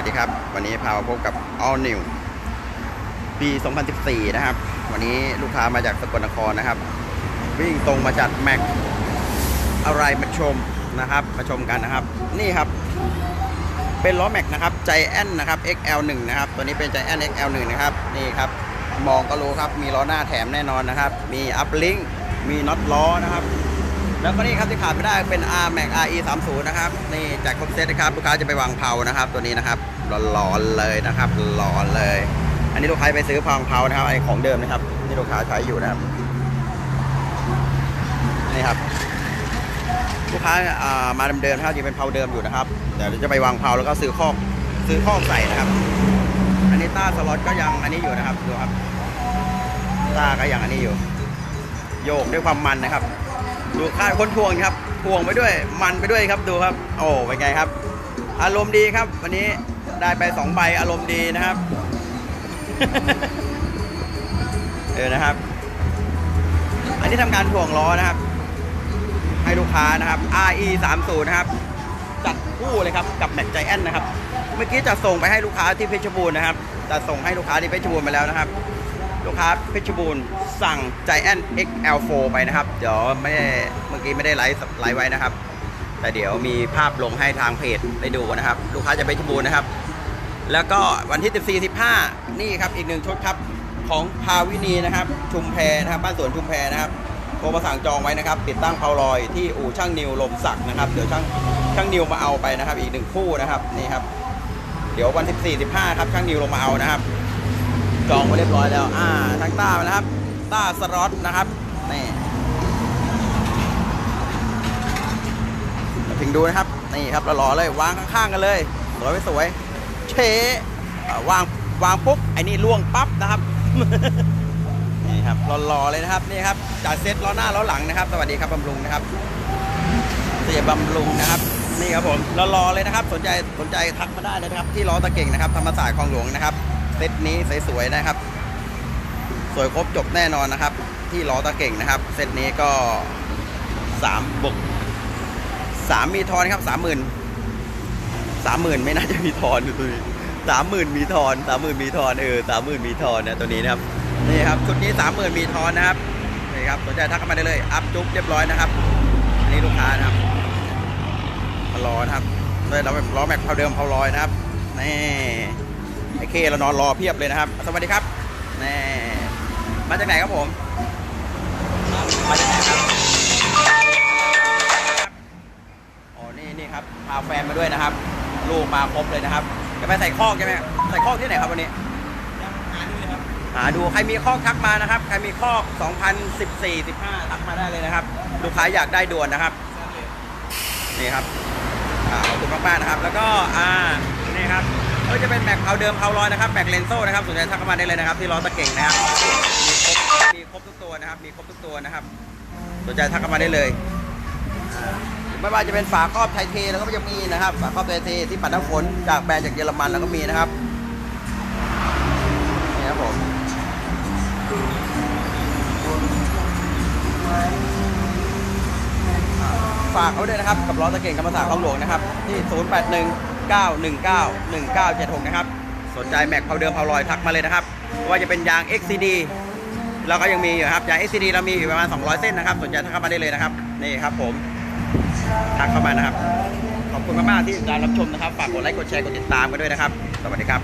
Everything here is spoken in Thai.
วัสดีครับ วันนี้พามาพบกับ All New ปี 2014 นะครับ วันนี้ลูกค้ามาจากสกลนครนะครับ วิ่งตรงมาจากแม็กอะไรมาชมนะครับ มาชมกันนะครับ นี่ครับ เป็นล้อแม็กนะครับใจแอนนะครับ XL1 นะครับ ตัวนี้เป็นใจแอน XL1 นะครับ นี่ครับ มองก็รู้ครับ มีล้อหน้าแถมแน่นอนนะครับ มีอัพลิงมีน็อตล้อนะครับ แล้วก็นี่ครับที่ขาดไม่ได้เป็น R Max RE 3 0นะครับนี่จากครบเซตนะครับลูกค้าจะไปวางเผานะครับ ตัวนี้นะครับร้อนๆเลยนะครับร้อนเลย อันนี้ลูกค้าไปซื้อพางเผานะครับไอของเดิมนะครับที่ลูกค้าใช้อยู่นะครับนี่ครับลูกค้าอ่ามาเดิมๆนะครับยังเป็นเผาเดิมอยู่นะครับเดี๋ยวจะไปวางเผาแล้วก็ซื้อคอกซื้อคอกใส่นะครับ อันนี้ต้าสล็อตก็ยังอันนี้อยู่นะครับดูครับต้าก็ยังอันนี้อยู่ โยกด้วยความมันนะครับ ดูค่าคนทวงครับทวงไปด้วยมันไปด้วยครับดูครับ โอ้เป็นไงครับ อารมณ์ดีครับ วันนี้ได้ไปสองใบอารมณ์ดีนะครับเออนะครับ อันนี้ทำการถ่วงล้อนะครับ ให้ลูกค้านะครับ RE 3 0นะครับ จัดคู่เลยครับกับแม็กใจแอนนะครับ เมื่อกี้จะส่งไปให้ลูกค้าที่เพชรบูรณ์นะครับจะส่งให้ลูกค้าที่เพชรบูรณ์ไปแล้วนะครับ ลูกค้าเพชรบูรณ์ สั่ง Giant XL4 ไปนะครับ เดี๋ยวไม่ได้เมื่อกี้ไม่ได้ไลฟ์ไลฟ์ไว้นะครับ แต่เดี๋ยวมีภาพลงให้ทางเพจได้ดูนะครับ ลูกค้าจะไปชบูรนะครับ แล้วก็วันที่ 14 15 นี่ครับอีกหนึ่งชุดครับของพาวินีนะครับ ชุมแพนะครับ บ้านสวนชุมแพนะครับโทรมาสั่งจองไว้นะครับ ติดตั้งเพาลอยที่อู่ช่างนิวลมศักนะครับ เดี๋ยวช่างช่างนิวมาเอาไปนะครับ อีกหนึ่งคู่นะครับนี่ครับ เดี๋ยววัน 14 15 ครับช่างนิวลงมาเอานะครับ จองไว้เรียบร้อยแล้ว อ่าทางต้ามานะครับ ต้าสล็อตนะครับนี่ถึงดูนะครับ นี่ครับหล่อๆเลยวางข้างๆกันเลย สวยไม่สวยเชวางวางปุ๊บไอ้นี่ล่วงปั๊บนะครับนี่ครับหล่อๆเลยนะครับนี่ครับจัดเซ็ตล้อหน้าล้อหลังนะครับ สวัสดีครับบำรุงนะครับเสียบำรุงนะครับนี่ครับผมรอๆเลยนะครับ สนใจสนใจทักมาได้นะครับ ที่ล้อตะเก่งนะครับธรรมศาสตร์คลองหลวงนะครับเซตนี้สวยๆนะครับ วยครบจบแน่นอนนะครับ ที่ล้อตะเก่งนะครับ เซตนี้ก็สามบวกสามมีทอนครับสามหมื่นสามหมื่นไม่น่าจะมีทอนอยู่ตัวนี้สามหมื่นมีทอนสามหมื่นมีทอนเออสามหมื่นมีทอนนะตัวนี้นะครับนี่ครับชุดนี้สามหมื่นมีทอนนะครับนี่ครับสนใจทักเข้ามาได้เลย อัพจุ๊บเรียบร้อยนะครับอันนี้ลูกค้านะครับรอนะครับด้วยเราล้อแม็กเพาเดิมเพาลอยนะครับนี่ไอเคเรานอนรอเพียบเลยนะครับ สวัสดีครับนี่ มาจากไหนครับผม มาจากไหนครับอ๋อนี่นี่ครับพาแฟนมาด้วยนะครับ ลูกมาครบเลยนะครับ จะไปใส่คอกใช่ไหมใส่คอกที่ไหนครับวันนี้หาดูเลยครับ หาดูใครมีข้อทักมานะครับ ใครมีข้อ2014 15ทักมาได้เลยนะครับ ลูกค้าอยากได้ด่วนนะครับ นี่ครับอ่าขอบคุณมากๆนะครับ แล้วก็อ่านี่ครับก็จะเป็นแม็กเผาเดิมเผาลอยนะครับแม็กเลนโซ่นะครับสนใจทักเข้ามาได้เลยนะครับ ที่ล้อตะเก่งนะครับ มีครบทุกตัวนะครับ มีครบทุกตัวนะครับ สนใจทักเข้ามาได้เลยอ่าไม่ว่าจะเป็นฝาครอบไทยเทแล้วก็ยังมีนะครับ ฝาครอบไทยเทที่ปัดน้ำฝนจากแบรนด์จากเยอรมันแล้วก็มีนะครับนี่ครับผมฝากเขาด้วยนะครับ กับล้อตะเก่งธรรมศาสตร์คลองหลวงนะครับ ที่ 081 919 1976 นะครับ สนใจแม็กเผาเดิมเผาลอยทักมาเลยนะครับว่าจะเป็นยาง XCD แล้วก็ยังมีอยู่ครับยาง XCD เรามีอยู่ประมาณ 200 เส้นนะครับ สนใจทักเข้ามาได้เลยนะครับ นี่ครับผม ทักเข้ามานะครับ ขอบคุณมากๆที่ติดตามรับชมนะครับ ฝากกดไลค์ กดแชร์ กดติดตามกันด้วยนะครับ สวัสดีครับ